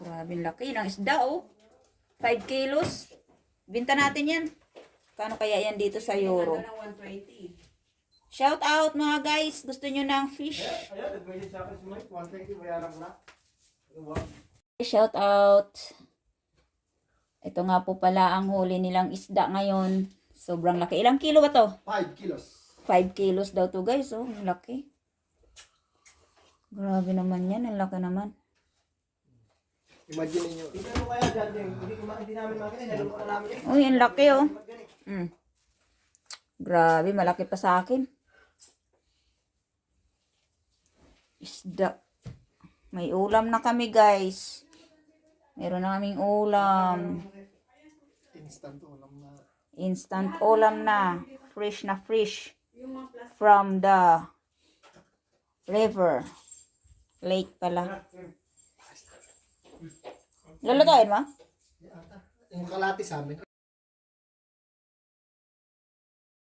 Grabe laki ng isda oh. 5 kilos. Binta natin yan. Kano kaya yan dito sa euro? Ng 120? Shout out mga guys. Gusto nyo ng fish? Ayan, nag-message sa akin si Mike. 120, bayaran ko na. Ano? Shout out. Ito nga po pala ang huli nilang isda ngayon. Sobrang laki. Ilang kilo ba to? 5 kilos. 5 kilos daw to guys. Oh, ang laki. Grabe naman yan. Ang laki naman. Imagine niyo. Tingnan mo kaya dyan, Jeng. Hindi, ko hindi namin makita. Nalungkot na namin eh. Uy, ang laki oh. Mm. Grabe, malaki pa sa akin. Isda. May ulam na kami guys. Meron na kaming ulam. Instant ulam na. Instant ulam na. Fresh na fresh. From the river. Lake pala. Lulutuin mo? Yung kalati sa amin.